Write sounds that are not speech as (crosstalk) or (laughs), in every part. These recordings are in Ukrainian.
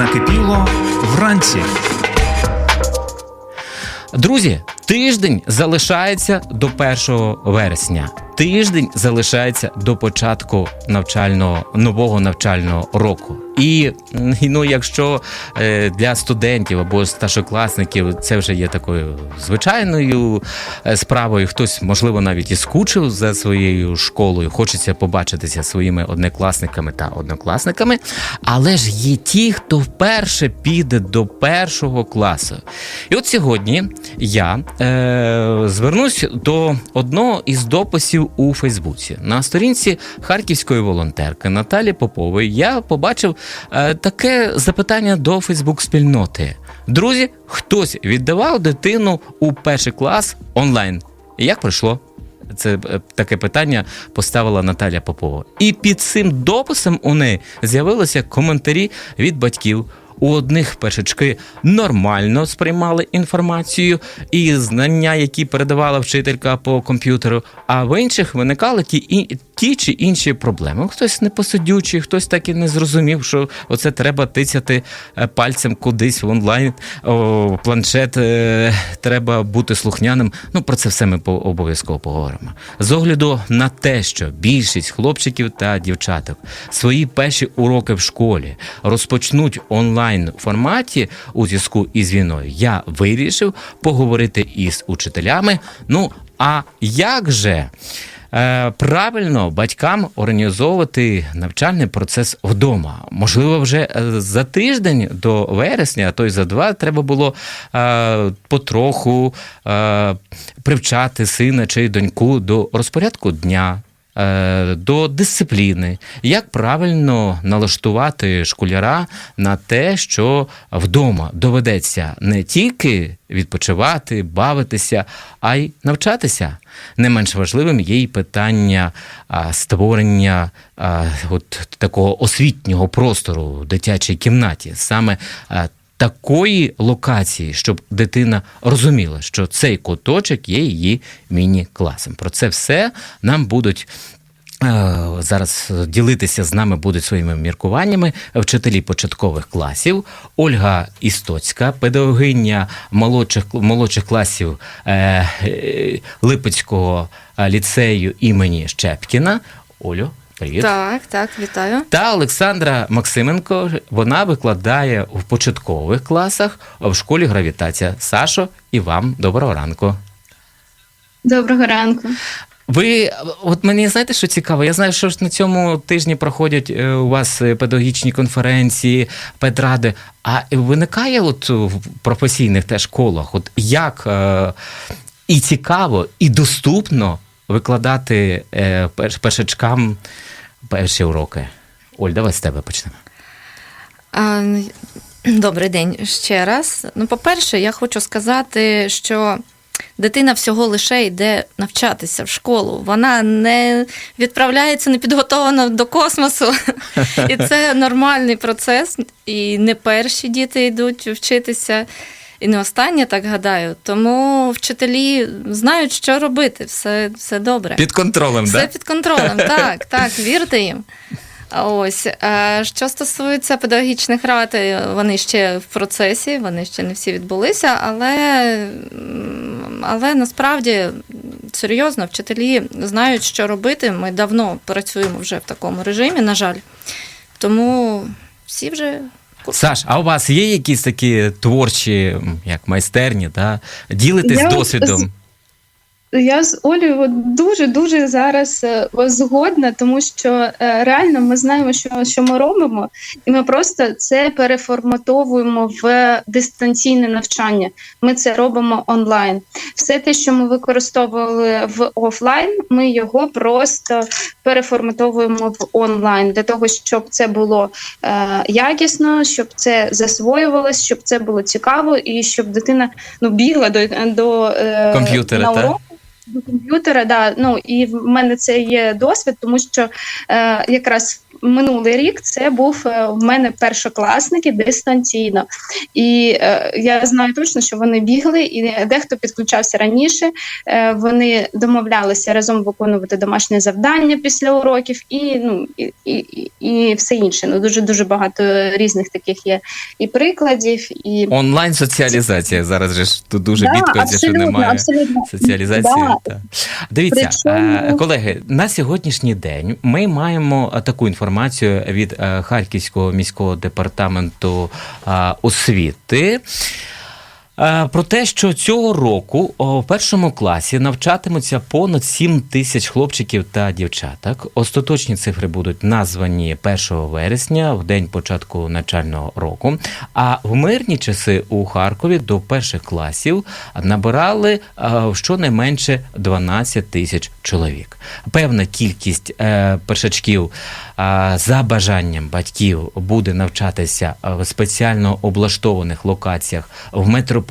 накипіло вранці. Друзі, тиждень залишається до 1 вересня. Тиждень залишається до початку навчального нового навчального року. І ну, якщо е, для студентів або старшокласників це вже є такою звичайною е, справою, хтось, можливо, навіть і скучив за своєю школою, хочеться побачитися своїми однокласниками та однокласниками. Але ж є ті, хто вперше піде до першого класу. І от сьогодні я е, звернусь до одного із дописів у Фейсбуці. На сторінці харківської волонтерки Наталі Попової я побачив таке запитання до Фейсбук-спільноти. Друзі, хтось віддавав дитину у перший клас онлайн. Як пройшло? Це е, таке питання поставила Наталя Попова. І під цим дописом у неї з'явилися коментарі від батьків. У одних першачки нормально сприймали інформацію і знання, які передавала вчителька по комп'ютеру, а в інших виникали ті, і, ті чи інші проблеми. Хтось непосидючий, хтось так і не зрозумів, що оце треба тицяти е, пальцем кудись в онлайн, о, планшет, е, треба бути слухняним. Ну, про це все ми обов'язково поговоримо. З огляду на те, що більшість хлопчиків та дівчаток свої перші уроки в школі розпочнуть онлайн форматі у зв'язку із війною, я вирішив поговорити із учителями. Ну а як же? Е, Правильно батькам організовувати навчальний процес вдома. Можливо, вже е, за тиждень до вересня, а то й за два, треба було е, потроху привчати сина чи доньку до розпорядку дня. Е, До дисципліни, як правильно налаштувати школяра на те, що вдома доведеться не тільки відпочивати, бавитися, а й навчатися. Не менш важливим є й питання створення от такого освітнього простору в дитячій кімнаті. Саме такої локації, щоб дитина розуміла, що цей куточок є її міні-класом. Про це все нам будуть. е, Зараз ділитися з нами будуть своїми міркуваннями вчителі початкових класів Ольга Істоцька, педагогиня молодших, молодших класів е, е, Липецького е, ліцею імені Щепкіна. Олю, привіт. Так, так, вітаю. Та Олександра Максименко, вона викладає в початкових класах в школі гравітація. Сашо, і вам доброго ранку. Доброго ранку. Ви от мені знаєте, що цікаво? Я знаю, що ж на цьому тижні проходять е, у вас е, педагогічні конференції, педради. А виникає от в професійних теж колах, от як е, і цікаво, і доступно викладати е, перш- першачкам перші уроки. Оль, давай з тебе почнемо. Добрий день ще раз. Ну, по-перше, я хочу сказати, що дитина всього лише йде навчатися в школу. Вона не відправляється непідготована до космосу. (laughs) І це нормальний процес. І не перші діти йдуть вчитися. І не останні, так гадаю. Тому вчителі знають, що робити. Все, все добре. Під контролем, Все да? під контролем, (laughs) так, так, вірте їм. Ось Е, що стосується педагогічних рад, е, вони ще в процесі, вони ще не всі відбулися, але, але насправді серйозно вчителі знають, що робити. Ми давно працюємо вже в такому режимі, на жаль. Тому всі вже Саш, а у вас є якісь такі творчі, як майстерні, да? ділитесь Я досвідом? Я з Олею дуже дуже зараз е, згодна, тому що е, реально ми знаємо, що, що ми робимо, і ми просто це переформатовуємо в дистанційне навчання. Ми це робимо онлайн. Все те, що ми використовували в офлайн, ми його просто переформатовуємо в онлайн для того, щоб це було е, якісно, щоб це засвоювалось, щоб це було цікаво, і щоб дитина ну бігла до, до е, Комп'ютера. До комп'ютера, да. Ну і в мене це є досвід, тому що е, якраз минулий рік це був е, в мене першокласники дистанційно. І е, я знаю точно, що вони бігли, і дехто підключався раніше. Е, вони домовлялися разом виконувати домашнє завдання після уроків, і ну і, і, і, все інше. Ну дуже дуже багато різних таких є і прикладів, і Онлайн соціалізація зараз же ж тут дуже Да, бідкається, що немає абсолютно. соціалізації. Да. Та. Дивіться, Причому- е, колеги, на сьогоднішній день ми маємо е, таку інформацію від е, Харківського міського департаменту е, освіти. Е, Про те, що цього року в першому класі навчатимуться понад 7 тисяч хлопчиків та дівчаток. Остаточні цифри будуть названі 1 вересня, в день початку навчального року. А в мирні часи у Харкові до перших класів набирали е, щонайменше 12 тисяч чоловік. Певна кількість е, першачків за бажанням батьків буде навчатися в спеціально облаштованих локаціях в метрополітені.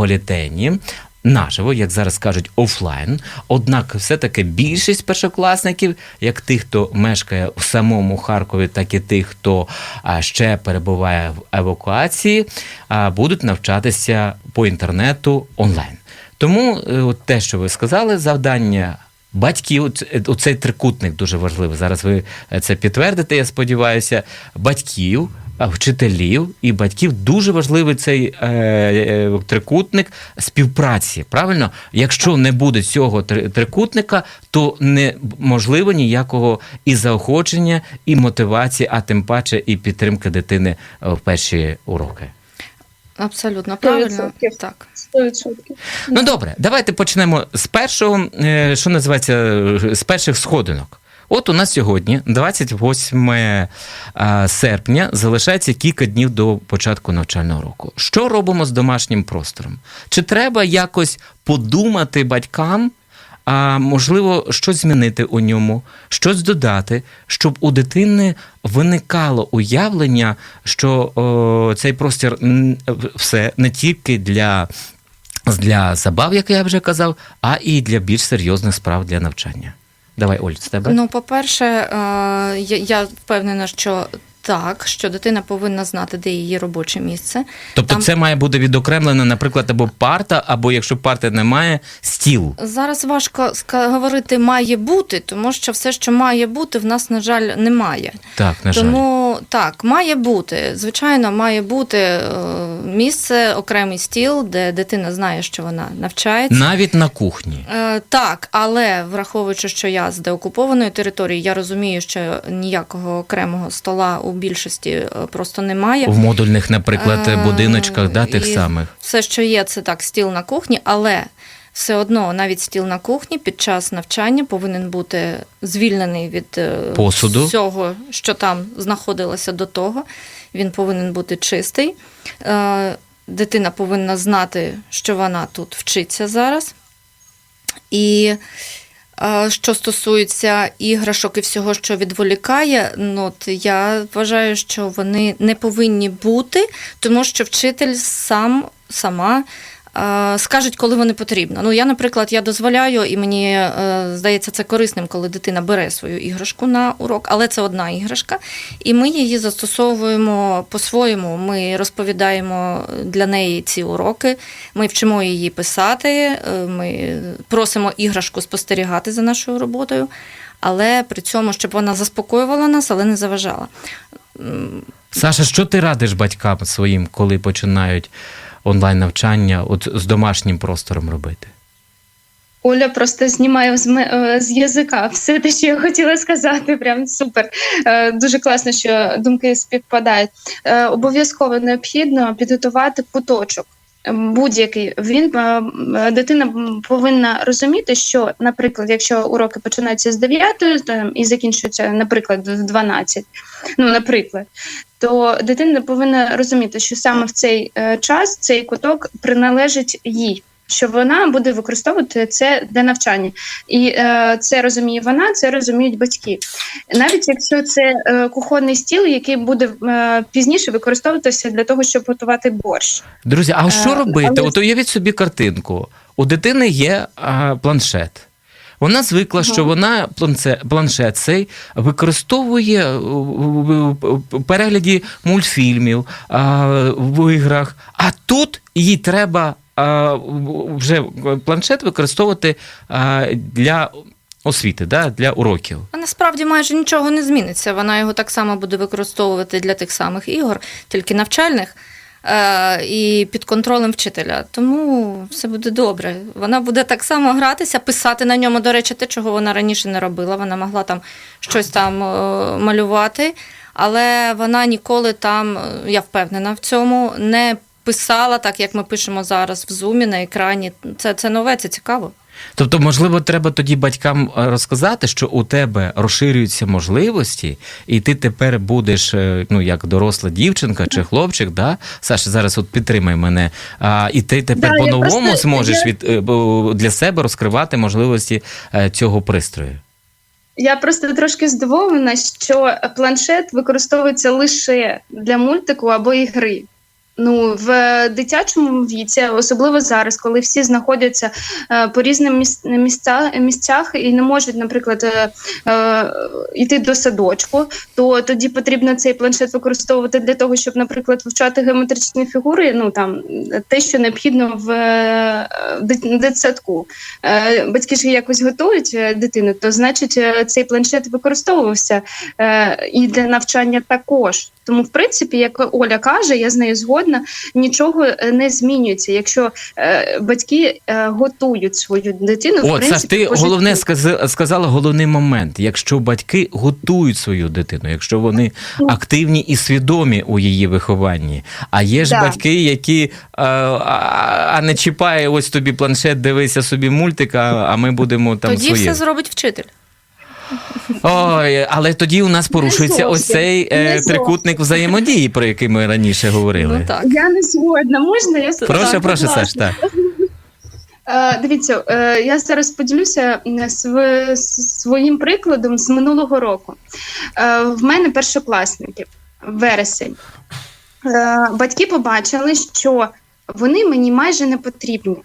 Наживо, як зараз кажуть, офлайн. Однак, все-таки більшість першокласників, як тих, хто мешкає в самому Харкові, так і тих, хто ще перебуває в евакуації, будуть навчатися по інтернету онлайн. Тому е, от те, що ви сказали, завдання. Батьків, ц- оцей трикутник дуже важливий. Зараз ви е, це підтвердите, я сподіваюся. Батьків, вчителів і батьків дуже важливий цей е, е, трикутник співпраці. Правильно, якщо не буде цього трикутника, то неможливо ніякого і заохочення, і мотивації, а тим паче і підтримки дитини е, в перші уроки. Абсолютно правильно. 100%. Так. 100%. Ну добре, давайте почнемо з першого, е, що називається, е, з перших сходинок. От у нас сьогодні, 28 е, серпня, залишається кілька днів до початку навчального року. Що робимо з домашнім простором? Чи треба якось подумати батькам, а можливо, щось змінити у ньому, щось додати, щоб у дитини виникало уявлення, що о, цей простір все не тільки для для забав, як я вже казав, а і для більш серйозних справ для навчання. Давай, Оль, з тебе. Ну, по-перше, е, я, впевнена, що так, що дитина повинна знати, де її робоче місце. тобто там- це має бути відокремлено, наприклад, або парта, або якщо парти немає, стіл. Зараз важко говорити має бути, тому що все, що має бути, в нас, на жаль, немає. Так, на жаль. Тому так, має бути. Звичайно, має бути е, місце, окремий стіл, де дитина знає, що вона навчається. Навіть на кухні. Е, Так, але враховуючи, що я з деокупованої території, я розумію, що ніякого окремого стола у більшості е, просто немає. В модульних, наприклад, будиночках, да, тих і самих. Все, що є, це так, стіл на кухні, але все одно навіть стіл на кухні під час навчання повинен бути звільнений від е, Посуду. всього, що там знаходилося до того. Він повинен бути чистий. Е, Дитина повинна знати, що вона тут вчиться зараз. І е, що стосується іграшок і всього, що відволікає, ну от я вважаю, що вони не повинні бути, тому що вчитель сам сама. Е, Скажуть, коли вони потрібно. Ну, я, наприклад, я дозволяю, і мені е, здається це корисним, коли дитина бере свою іграшку на урок, але це одна іграшка, і ми її застосовуємо по-своєму. Ми розповідаємо для неї ці уроки, ми вчимо її писати, е, ми просимо іграшку спостерігати за нашою роботою, але при цьому, щоб вона заспокоювала нас, але не заважала. Саша, що ти радиш батькам своїм, коли починають онлайн навчання от з домашнім простором робити? Оля просто знімає з, е, з язика все те, що я хотіла сказати. Прям супер. Е, Дуже класно, що думки співпадають. Е, Обов'язково необхідно підготувати куточок. Е, Будь-який він е, дитина повинна розуміти, що, наприклад, якщо уроки починаються з 9 там, і закінчуються, наприклад, з 12, ну, наприклад, то дитина повинна розуміти, що саме в цей е, час цей куток приналежить їй. Що вона буде використовувати це для навчання, і е, це розуміє вона, це розуміють батьки. Навіть якщо це е, кухонний стіл, який буде е, пізніше використовуватися для того, щоб готувати борщ. Друзі, а що Е, робити? але- От уявіть собі картинку. У дитини є а, планшет. Вона звикла, що вона планшет цей використовує е, в перегляді мультфільмів в іграх. А тут їй треба вже планшет використовувати для освіти, да, для уроків. А насправді майже нічого не зміниться. Вона його так само буде використовувати для тих самих ігор, тільки навчальних. е, І під контролем вчителя. Тому все буде добре. Вона буде так само гратися, писати на ньому, до речі, те, чого вона раніше не робила. Вона могла там щось там е, малювати, але вона ніколи там, е, я впевнена в цьому, не писала так, як ми пишемо зараз в зумі на екрані. Це, це нове, це цікаво. Тобто, можливо, треба тоді батькам е, розказати, що у тебе розширюються можливості, і ти тепер будеш е, ну як доросла дівчинка чи хлопчик, да? Саша, зараз от підтримай мене. А, і ти тепер Да, по-новому просто- зможеш від е, для себе розкривати можливості цього пристрою. Я просто трошки здивована, що планшет використовується лише для мультику або ігри. Ну, в дитячому віці, особливо зараз, коли всі знаходяться е, по різним міс- місця, місцях і не можуть, наприклад, е, е, йти до садочку, то тоді потрібно цей планшет використовувати для того, щоб, наприклад, вивчати геометричні фігури, ну там те, що необхідно в е, дитсадку. Е, Батьки ж якось готують е, дитину, то значить е, цей планшет використовувався е, і для навчання також. Тому, в принципі, як Оля каже, я з нею згодна, нічого е, не змінюється. Якщо е, батьки е, готують свою дитину, в От, Саш, принципі, ти по головне сказала головний момент. Якщо батьки готують свою дитину, якщо вони Ну. активні і свідомі у її вихованні. А є ж Да. батьки, які е, а, а не чіпає ось тобі планшет, дивися собі мультик, а, а ми будемо там Тоді своє. все зробить вчитель. Ой, але тоді у нас порушується ось цей е, трикутник взаємодії, про який ми раніше говорили. Ну так. Я не згодна. Можна я? Прошу, прошу. Саш, так. Е, Дивіться, е, я зараз поділюся св- своїм прикладом з минулого року. Е, В мене першокласники, вересень. Е, Батьки побачили, що вони мені майже не потрібні,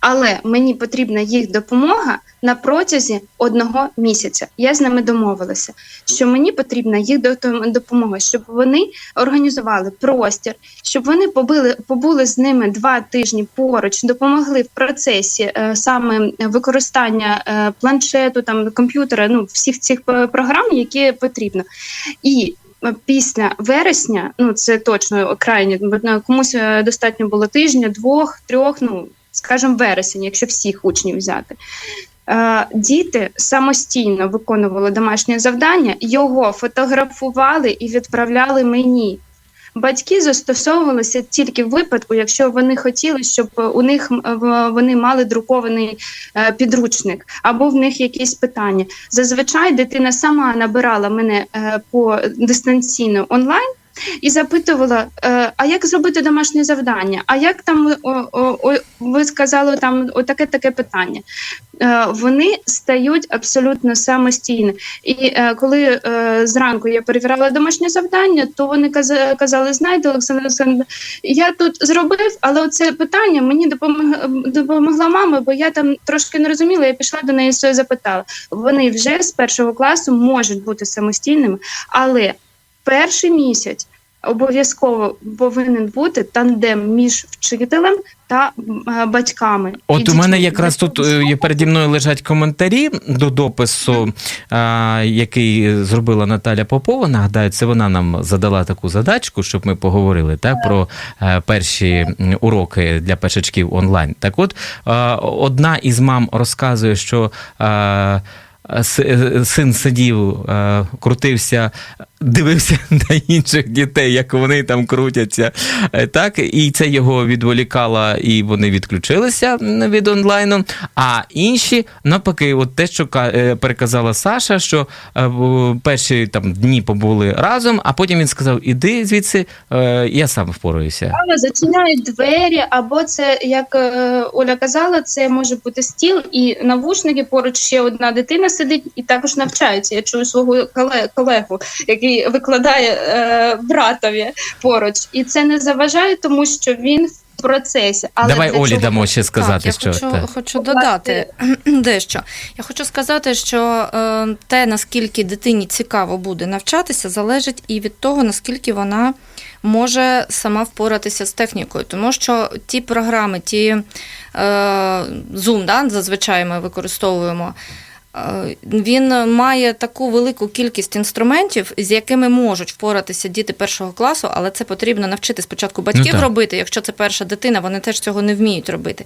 але мені потрібна їх допомога на протязі одного місяця. Я з ними домовилася, що мені потрібна їх допомога, щоб вони організували простір, щоб вони побили, побули з ними два тижні поруч, допомогли в процесі е, саме використання е, планшету, там комп'ютера, ну всіх цих е, програм, які потрібно. І е, Після вересня, ну це точно крайні, е, комусь достатньо було тижня, двох, трьох, ну скажімо, вересень, якщо всіх учнів взяти. Е, Діти самостійно виконували домашнє завдання, його фотографували і відправляли мені. Батьки застосовувалися тільки в випадку, якщо вони хотіли, щоб у них вони мали друкований е, підручник або в них якісь питання. Зазвичай дитина сама набирала мене е, по дистанційно онлайн. І запитувала, е, а як зробити домашнє завдання? А як там о, ви сказали там отаке таке питання? Е, вони стають абсолютно самостійно. І е, коли е, зранку я перевіряла домашнє завдання, то вони казали: знаєте, Олександр Олександр, я тут зробив, але це питання мені допомогла мама, бо я там трошки не розуміла. Я пішла до неї все запитала. Вони вже з першого класу можуть бути самостійними, але перший місяць. Обов'язково повинен бути тандем між вчителем та е, батьками. І От у мене якраз тут е, переді мною лежать коментарі до допису, а, який зробила Наталя Попова. Нагадаю, це вона нам задала таку задачку, щоб ми поговорили та, про е, перші уроки для першачків онлайн. Так от, одна із мам розказує, що. Син сидів, крутився, дивився (laughs) на інших дітей, як вони там крутяться. Е, Так, і це його відволікало, і вони відключилися від онлайну. А інші, навпаки, от те, що е, переказала Саша, що е, перші там дні побули разом, а потім він сказав: Іди звідси, я сам впораюся. Зачиняють двері, або це, як Оля казала, це може бути стіл і навушники. Поруч ще одна дитина сидить і також навчається. Я чую свого колегу, який який викладає е, братові поруч, і це не заважає, тому що він в процесі. Але Давай Олі цього дамо ще сказати, так, що я хочу, хочу додати (clears throat) дещо. Я хочу сказати, що е, те, наскільки дитині цікаво буде навчатися, залежить і від того, наскільки вона може сама впоратися з технікою. Тому що ті програми, ті е, Zoom, да, зазвичай ми використовуємо. Е, Він має таку велику кількість інструментів, з якими можуть впоратися діти першого класу, але це потрібно навчити спочатку батьків ну, робити. Якщо це перша дитина, вони теж цього не вміють робити.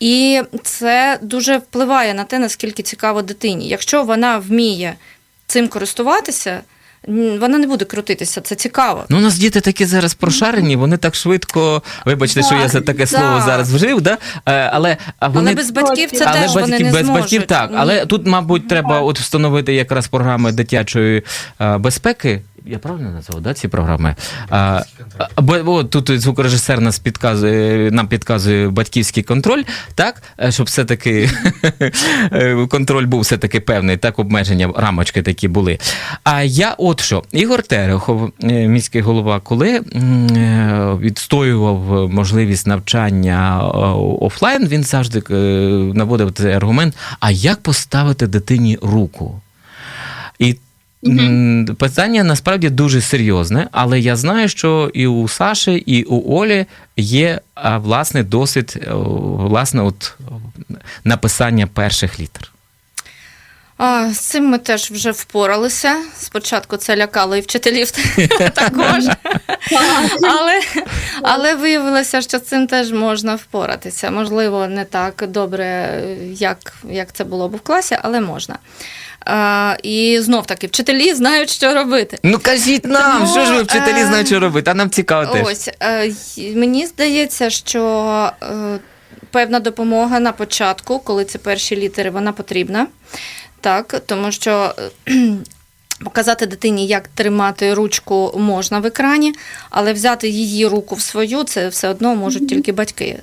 І це дуже впливає на те, наскільки цікаво дитині. Якщо вона вміє цим користуватися, вона не буде крутитися. Це цікаво. Ну, у нас діти такі зараз прошарені, вони так швидко. Вибачте, що я за таке слово зараз вжив, да? Е, але вони Але без батьків це але теж батьків, вони не без зможуть. батьків так. Але тут, мабуть, треба от встановити якраз програми дитячої е, безпеки. Я правильно назвав, да, ці програми? А, а, бо, тут звукорежисер нас підказує, нам підказує батьківський контроль, так? Е, Щоб все-таки (laughs) е, контроль був все-таки певний, так, обмеження, рамочки такі були. А я от що, Ігор Терехов, е, міський голова, коли відстоював можливість навчання офлайн, він завжди наводив цей аргумент: а як поставити дитині руку? І м, питання насправді дуже серйозне, але я знаю, що і у Саші, і у Олі є власне досвід е, власне, от, написання перших літер. А, з цим ми теж вже впоралися. Спочатку це лякало і вчителів (laughs) також. але, але виявилося, що з цим теж можна впоратися. Можливо, не так добре, як, як це було б в класі, але можна. А, і знов таки, вчителі знають, що робити. Ну кажіть нам, Тому, що ж ви вчителі е, знають, що робити, а нам цікаво теж. Ось е, мені здається, що е, певна допомога на початку, коли це перші літери, вона потрібна. Так, тому що. Показати дитині, як тримати ручку можна в екрані, але взяти її руку в свою це все одно можуть тільки батьки. Е,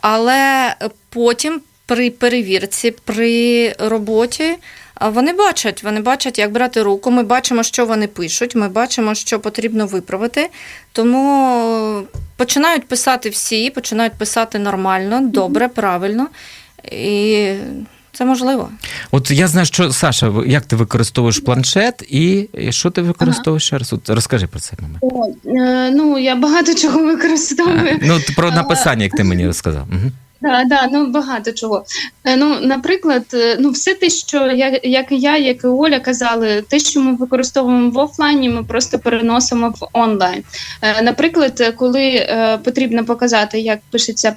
Але потім при перевірці, при роботі а вони бачать, вони бачать, як брати руку. Ми бачимо, що вони пишуть, ми бачимо, що потрібно виправити. Тому починають писати всі, починають писати нормально, добре, правильно. І це можливо. От я знаю, що Саша, як ти використовуєш планшет і що ти використовуєш ще раз? Розкажи про момент. О, е, ну я багато чого використовую. Ну, про написання, як ти мені розказав. Угу. Да, да, ну багато чого. Е, Ну, наприклад, е, ну все те, що я, як і я, як і Оля казали, те, що ми використовуємо в офлайні, ми просто переносимо в онлайн. Е, Наприклад, е, коли е, потрібно показати, як пишеться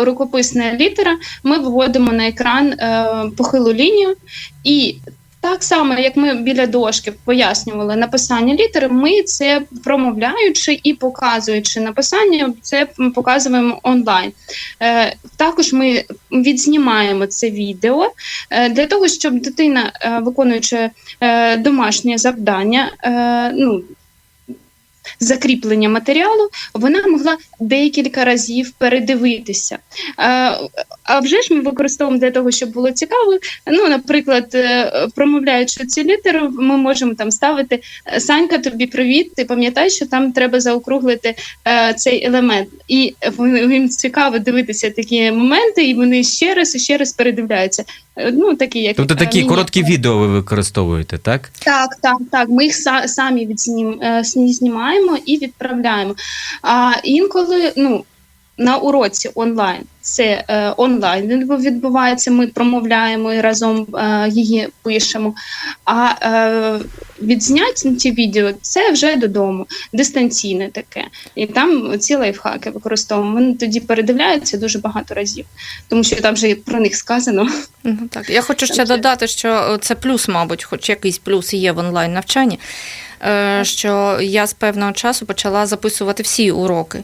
рукописна літера, ми виводимо на екран е, похилу лінію і. Так само, як ми біля дошки пояснювали написання літери, ми це промовляючи і показуючи написання, це показуємо онлайн. Е, також ми відзнімаємо це відео е, для того, щоб дитина, е, виконуючи домашнє завдання, ну, закріплення матеріалу, вона могла декілька разів передивитися. Е, а вже ж ми використовуємо для того, щоб було цікаво. Ну, наприклад, е, промовляючи ці літери, ми можемо там ставити е, Санька, тобі привіт. Ти пам'ятаєш, що там треба заокруглити цей елемент. І їм цікаво дивитися такі моменти, і вони ще раз і ще раз передивляються. Ну, такі, як Тобто такі міні- короткі відео ви використовуєте, так? так, так, так. Ми їх самі відзнім, е, сні- знімаємо і відправляємо. А інколи, ну. На уроці онлайн це е, онлайн відбувається. Ми промовляємо і разом е, її пишемо. А е, відзняті відео це вже додому, дистанційне таке. І там ці лайфхаки використовуємо. Вони тоді передивляються дуже багато разів, тому що там вже про них сказано. Ну, так. Я хочу ще додати, що це плюс, мабуть, хоч якийсь плюс є в онлайн навчанні, е, що я з певного часу почала записувати всі уроки.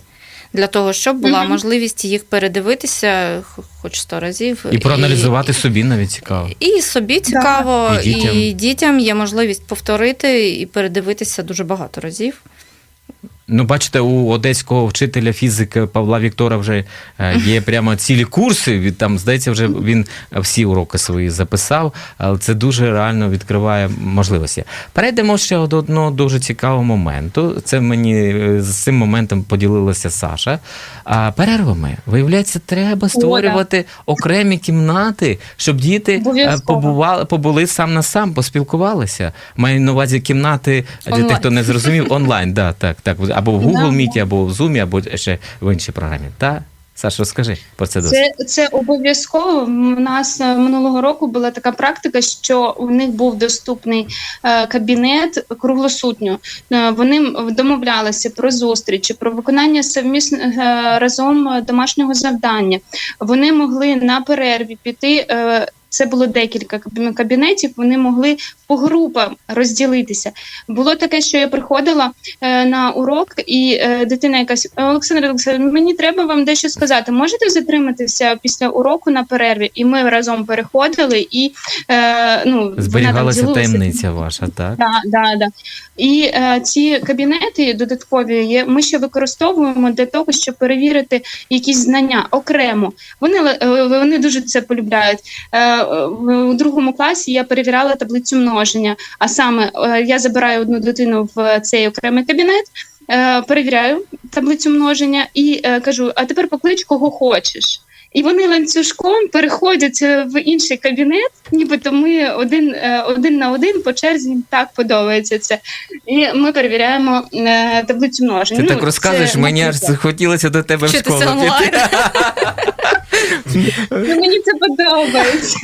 Для того, щоб була Мгм. можливість їх передивитися хоч сто разів. І проаналізувати собі навіть цікаво. І собі цікаво, І дітям. і дітям є можливість повторити і передивитися дуже багато разів. Ну, бачите, у одеського вчителя фізики Павла Віктора вже е, є прямо цілі курси. Від там, здається, вже він всі уроки свої записав, але це дуже реально відкриває можливості. Перейдемо ще до одного дуже цікавого моменту. Це мені е, з цим моментом поділилася Саша. А перервами, виявляється, треба створювати окремі кімнати, щоб діти е, побували, побули сам на сам, поспілкувалися. Маю на увазі кімнати для тих, хто не зрозумів, онлайн, да, так, так. Або в Google. Meet, або в Zoom, або ще в іншій програмі. Та? Саша, розкажи про це досить. Це, це обов'язково. У нас е, минулого року була така практика, що у них був доступний е, кабінет круглосутньо. Е, Вони домовлялися про зустрічі, про виконання совмісно е, разом домашнього завдання. Вони могли на перерві піти. Це було декілька кабінетів. Вони могли по групам розділитися. Було таке, що я приходила е, на урок, і е, дитина якась Олександр Олександрович, мені треба вам дещо сказати. Можете затриматися після уроку на перерві? І ми разом переходили і е, ну вона там Зберігалася таємниця ваша, так? Да, да, да. І е, ці кабінети додаткові є. Ми ще використовуємо для того, щоб перевірити якісь знання окремо. Вони е, вони дуже це полюбляють. Е, в- у другому класі я перевіряла таблицю множення. А саме е, я забираю одну дитину в цей окремий кабінет. е, Перевіряю таблицю множення і е, кажу: а тепер поклич кого хочеш. І вони ланцюжком переходять е, в інший кабінет, нібито ми один, е, один на один по черзі так подобається це. І ми перевіряємо е, таблицю множення. Ти Ну, так розказуєш, мені аж захотілося до тебе в школу піти. (laughs) Ну, мені це подобається.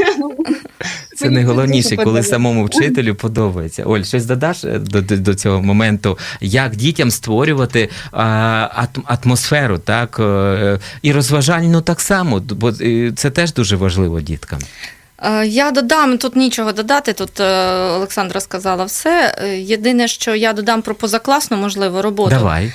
Це Мені найголовніше, коли подобається. самому вчителю подобається. Оль, щось додаш до, до, до цього моменту, як дітям створювати а, ат- атмосферу, так е, і розважальну так само, бо е, це теж дуже важливо діткам. Е, Я додам тут нічого додати. Тут е, Олександра сказала все. Е, Єдине, що я додам про позакласну можливо роботу. Давай.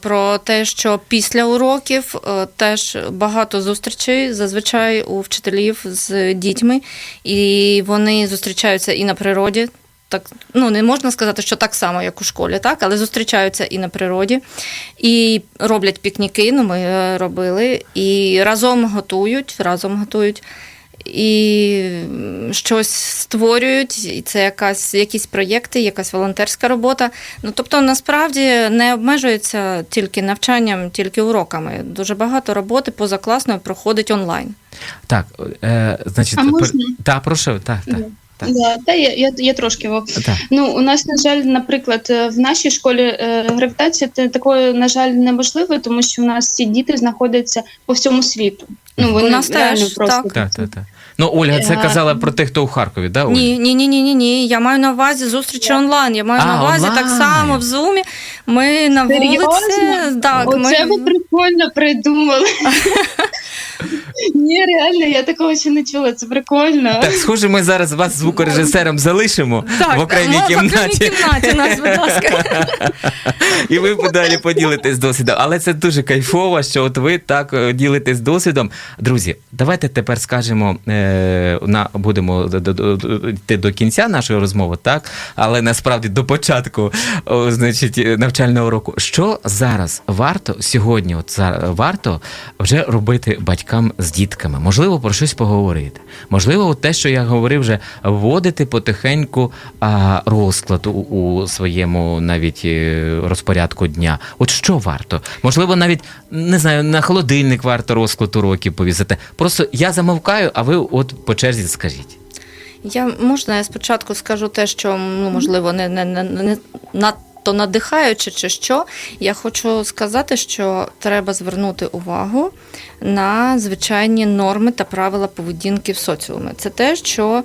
Про те, що після уроків теж багато зустрічей зазвичай у вчителів з дітьми, і вони зустрічаються і на природі. Так, ну не можна сказати, що так само, як у школі, так, але зустрічаються і на природі, і роблять пікніки. Ну, ми робили, і разом готують, разом готують. І щось створюють, і це якась, якісь проєкти, якась волонтерська робота. Ну тобто, насправді не обмежується тільки навчанням, тільки уроками. Дуже багато роботи позакласної проходить онлайн. Так, е, значить, А можна? та прошу, так, так. Да, та я, я, я трошки вов. так. Ну, у нас, на жаль, наприклад, е, в нашій школі е, гравітація такою, на жаль, неможливо, тому що у нас ці діти знаходяться по всьому світу. Ну, вони У нас теж, просто так. Так, так, так. Ну, Ольга, це Е, казала про тих, хто у Харкові, да? Ні, ні, ні, ні, ні, ні. Я маю на увазі зустрічі онлайн. Я маю А, на увазі так само в зумі. Ми на вулиці. Серйозно? Так, Оце ми... ви прикольно придумали. (laughs) Ні, реально, я такого ще не чула. Це прикольно. Так, схоже, ми зараз вас звукорежисером залишимо Так, в окремій ну, В окремій кімнаті. кімнаті нас, будь ласка. І ви подалі поділитесь досвідом. Але це дуже кайфово, що от ви так е, ділитесь досвідом. Друзі, давайте тепер скажемо, е, на, будемо йти до кінця нашої розмови, так? Але насправді до початку значить, е, навчального року. Що зараз варто сьогодні, от зараз варто вже робити батькам з дітками? Можливо, про щось поговорити. Можливо, те, що я говорив, вже вводити потихеньку а, розклад у, у своєму навіть е, розпорядку дня. От що варто? Можливо, навіть не знаю, на холодильник варто розклад уроків повісити. Просто я замовкаю, а ви от по черзі скажіть. Я можна я спочатку скажу те, що ну можливо не, не, не, не надто надихаючи, чи що. Я хочу сказати, що треба звернути увагу на звичайні норми та правила поведінки в соціумі. Це те, що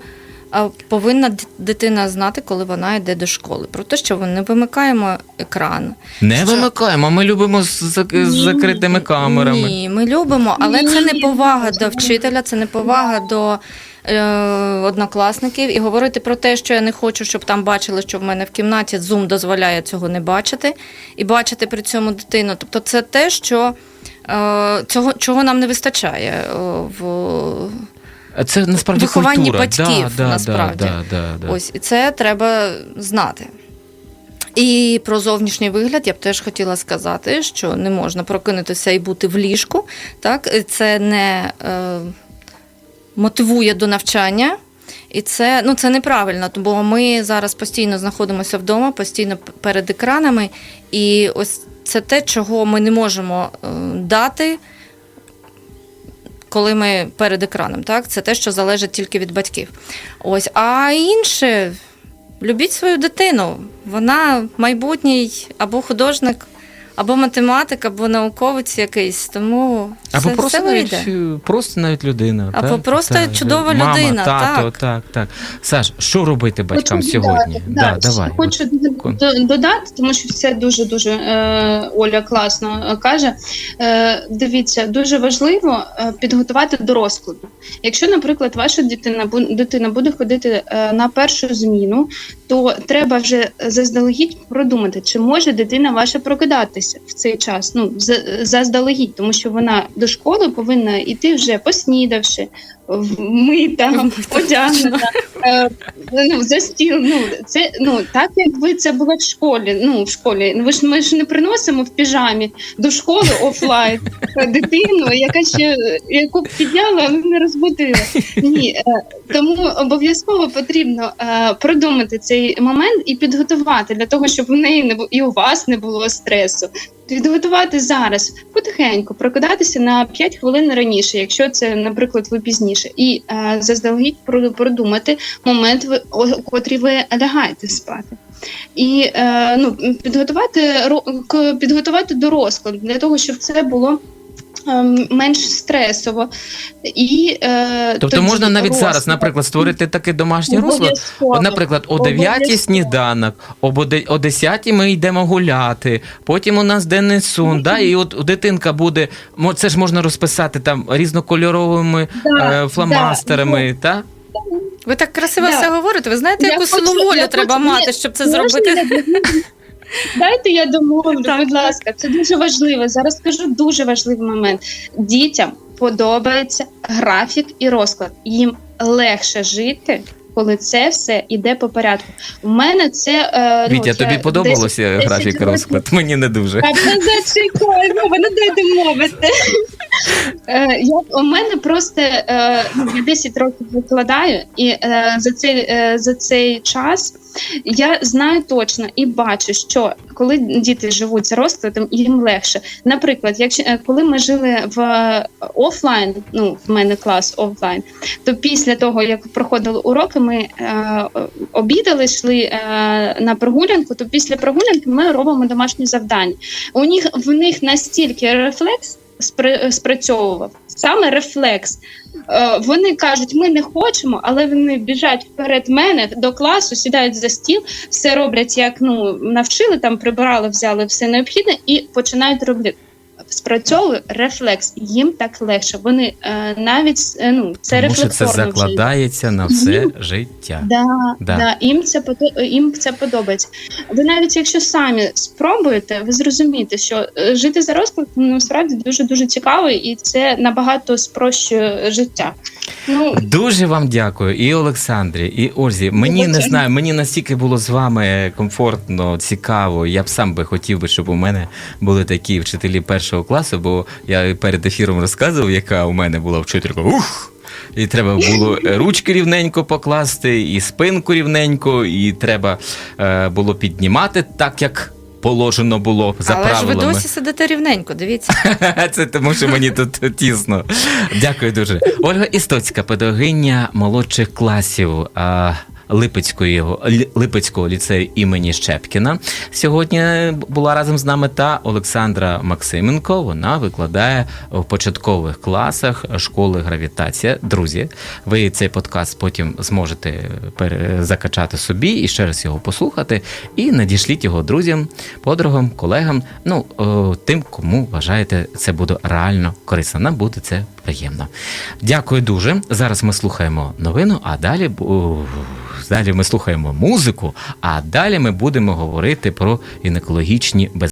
повинна д- дитина знати, коли вона йде до школи. Про те, що ми не вимикаємо екран. Не Що? вимикаємо, ми любимо з, з закритими камерами. Ні, ми любимо, але це не повага ні. до вчителя, це не повага до однокласників. І говорити про те, що я не хочу, щоб там бачили, що в мене в кімнаті Zoom дозволяє цього не бачити, і бачити при цьому дитину. Тобто, це те, що е, цього чого нам не вистачає е, в Це насправді Вихованні культура. батьків, да, да, насправді. Да, да, да, да. Ось і це треба знати. І про зовнішній вигляд я б теж хотіла сказати, що не можна прокинутися і бути в ліжку. Так? Це не е, мотивує до навчання. І це, ну, це неправильно, бо ми зараз постійно знаходимося вдома, постійно перед екранами. І ось це те, чого ми не можемо е, дати, коли ми перед екраном. Так? Це те, що залежить тільки від батьків. Ось. А інше, любіть свою дитину. Вона майбутній або художник, або математик, або науковець якийсь. Тому Або все, просто все навіть, вийде. просто навіть людина. Або так? просто Так, чудова Мама, людина, Тато, так. так, так. Саш, що робити батькам Хочу сьогодні? додати, Да, да, давай. Хочу От, додати, тому що все дуже дуже е, Оля класно е, каже. Е, дивіться, дуже важливо е, підготувати до розкладу. Якщо, наприклад, ваша дитина дитина буде ходити на першу зміну, то треба вже заздалегідь продумати, чи може дитина ваша прокидатися в цей час. Ну за- заздалегідь, тому що вона до школи повинна йти вже поснідавши, вмита, (laughs) одягнена. (laughs) Е, ну, за стіл. Ну, це ну так, якби це було в школі. Ну, в школі. Ну, ви ж ми ж не приносимо в піжамі до школи офлайн е, дитину, яка ще яку б підняла, але не розбудила. Ні, е, тому обов'язково потрібно продумати цей момент і підготувати для того, щоб у неї не бу- і у вас не було стресу. Підготувати зараз потихеньку, прокидатися на 5 хвилин раніше, якщо це, наприклад, ви пізніше, і е, заздалегідь про- продумати момент, ви- о ви лягаєте спати. І е, ну, підготувати підготувати до розкладу для того, щоб це було менш стресово. І, е, Тобто тоді можна навіть зараз, наприклад, створити такий домашній розклад. От, наприклад, о 9 сніданок, о 10 ми йдемо гуляти, потім у нас денний сон, да, і от дитинка буде, мо- це ж можна розписати там різнокольоровими Да, е, фломастерами, та? Ви так красиво Да. все говорите. Ви знаєте, Я яку хочу- силу волі я треба хочу- мати, щоб це зробити? (laughs) Дайте я домовлю, Так, будь ласка, це дуже важливо. Зараз скажу дуже важливий момент. Дітям подобається графік і розклад. Їм легше жити, коли це все йде по порядку. У мене це е, Вітя, ну, тобі подобалося графік 10 років- розклад? Мені не дуже. а ви зачекай, ну, ви не дайте мовити. Е, я, у мене просто е, ну, я 10 років викладаю, і е, за, цей, е, за цей час я знаю точно і бачу, що коли діти живуть з розкладом, їм легше. Наприклад, якщо е, коли ми жили в е, офлайн, ну в мене клас офлайн, то після того як проходили уроки, ми е, обідали, йшли е, на прогулянку. То після прогулянки ми робимо домашні завдання. У них в них настільки рефлекс спрацьовував, саме рефлекс. Е, Вони кажуть, ми не хочемо, але вони біжать вперед мене до класу, сідають за стіл, все роблять, як ну навчили, там прибирали, взяли все необхідне і починають робити. Спрацьовує рефлекс, їм так легше. Вони е, навіть е, ну це Тому що це рефлекторно вже закладається на все життя. Да, Да. да. їм це подо- їм це подобається. Ви навіть якщо самі спробуєте, ви зрозумієте, що е, жити за розкладом ну, насправді дуже дуже цікаво, і це набагато спрощує життя. Ну Дуже вам дякую, і Олександрі, і Ользі. Мені не Звичайно. знаю, мені настільки було з вами комфортно, цікаво. Я б сам би хотів би, щоб у мене були такі вчителі першого класу, бо я перед ефіром розказував, яка у мене була вчителька. Ух! І треба було ручки рівненько покласти, і спинку рівненько, і треба е, було піднімати так, як положено було за Але ж ви досі сидите рівненько, дивіться. (laughs) Це тому, що мені тут тісно. Дякую дуже. Ольга Істоцька, педагогиня молодших класів. Липецької Липецького ліцею імені Щепкіна сьогодні була разом з нами та Олександра Максименко. Вона викладає в початкових класах школи гравітація. Друзі, ви цей подкаст потім зможете закачати собі і ще раз його послухати. І надішліть його друзям, подругам, колегам. Ну тим, кому вважаєте, це буде реально корисно. Нам буде це приємно. Дякую дуже. Зараз ми слухаємо новину, а далі далі ми слухаємо музику, а далі ми будемо говорити про гінекологічні без.